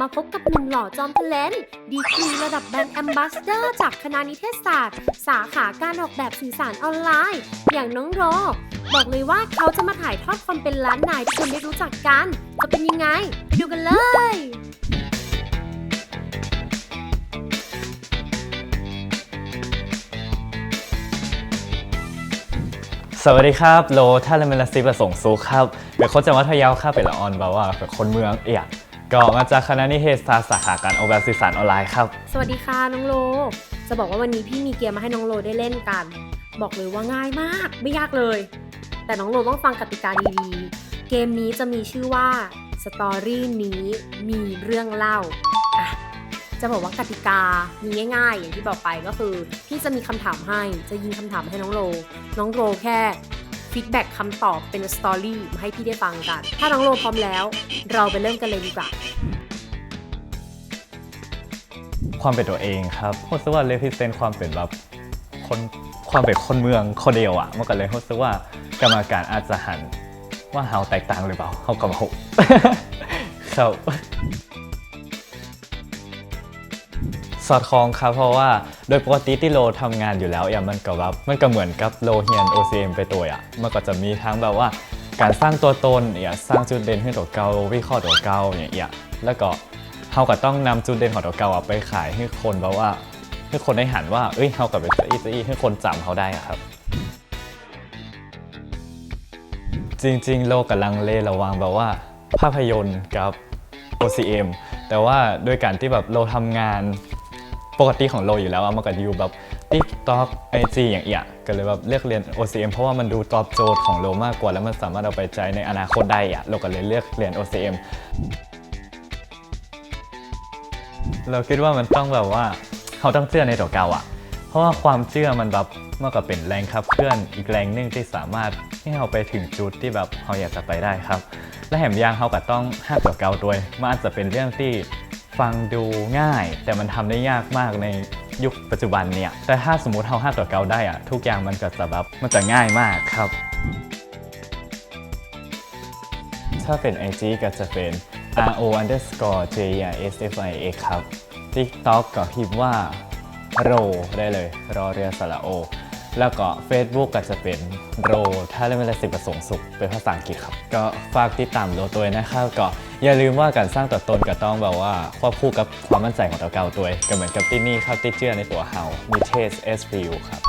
มาพบกับหนุ่มหล่อจอมเทเลนดีกรีระดับแบรนด์แอมบาสเดอร์จากคณะนิเทศศาสตร์ สาขาการออกแบบสื่อสารออนไลน์ อย่างน้องโร บอกเลยว่าเขาจะมาถ่ายทอดความเป็นล้านนายที่คนได้รู้จักกัน จะเป็นยังไง ไปดูกันเลย สวัสดีครับ โลท่าเลเมลซิประสงค์สุขครับเป็นคนจังหวัดพะเยาครับเป็นละออนแบบว่าเป็นคนเมืองเอียดก็มาจากคณะนิเทศศาสตร์สาขาการออกแบบสื่อสารออนไลน์ครับ สวัสดีค่ะน้องโล จะบอกว่าวันนี้พี่มีเกมมาให้น้องโลได้เล่นกัน บอกเลยว่าง่ายมากไม่ยากเลย แต่น้องโลต้องฟังกติกาดีๆ เกมนี้จะมีชื่อว่าสตอรี่นี้มีเรื่องเล่า จะบอกว่ากติกามีง่าย ๆ อย่างที่บอกไปก็คือ พี่จะมีคำถามให้จะยิงคำถามให้น้องโล น้องโลแค่ฟีดแบ็กคำตอบเป็นสตอรี่มาให้พี่ได้ฟังกัน ถ้าน้องโลพร้อมแล้ว เราไปเริ่มกันเลยดีกว่าความเป็นตัวเองครับรู้สึกว่าเลพิเซนความเป็นแบบคนความเป็นคนเมืองคนเดียวอะเมันก็เลยรู้สึกว่ากรรมการอาจจะหันว่าเฮาแตกต่างหรือเปล่าเฮากำหกครับ สอดคล้องครับ เพราะว่าโดยปกติที่โลทำงานอยู่แล้วอย่างมันก็แบบมันก็เหมือนกับโลเฮียน OCM ไปตัวอะมันก็จะมีทั้งแบบว่าการสร้างตัวตนเนี่ยสร้างจุดเด่นให้ตัวเก่าวิเคราะห์ตัวเก่าอย่างเงี้ยแล้วก็เขาก็ต้องนำจุดเด่นของตัวเก่าอะไปขายให้คนแบบว่าให้คนได้หันว่าเอ้ยเขากับเป็นอีซีให้คนจำเขาได้อะครับ จริงๆ โลกกำลังเลระหวังแบบว่า ภาพยนตร์กับ OCM แต่ว่าด้วยการที่แบบเราทำงาน ปกติของโลอยู่แล้วอะมันก็อยู่แบบ TikTok IG อย่างเงี้ยก็เลยแบบเลือกเรียน OCM เพราะว่ามันดูตอบโจทย์ของโลมากกว่า แล้วมันสามารถเอาไปใช้ในอนาคตได้อะเราก็เลยเลือกเรียน OCM เราคิดว่ามันต้องแบบว่าเขาต้องเชื่อในตัวเก่าอะเพราะว่าความเชื่อมันแบบมันก็เป็นแรงขับเคลื่อนอีกแรงหนึ่งที่สามารถให้เราไปถึงจุดที่แบบเราอยากจะไปได้ครับ และแหมยางเขาก็ต้องห้ามตัวเก่าด้วยมันอาจจะเป็นเรื่องที่ ฟังดูง่าย แต่มันทำได้ยากมากในยุคปัจจุบันเนี่ย แต่ถ้าสมมติเราห้าตัวเก่าได้อะทุกอย่างมันก็จะแบบมันจะง่ายมากครับ ถ้าเป็น IG ก็จะเป็น ro underscore j R s f i x ครับ TikTok ก็พิมพ์ว่าโรได้เลยรอเรือสระโอ แล้วก็ Facebook ก็จะเป็นโรถ้าเล่นเวลาสิบประสงค์สุขเป็นภาษาอังกฤษครับ ก็ฝากติดตามโรตัวนะครับก็ อย่าลืมว่าการสร้างตัวตนก็ต้องแบบว่าควบคู่กับความมั่นใจของตัวเก่าตัวก็เหมือนกับที่นี่ครับที่เชื่อในตัวเฮามีเทสฟิวครับ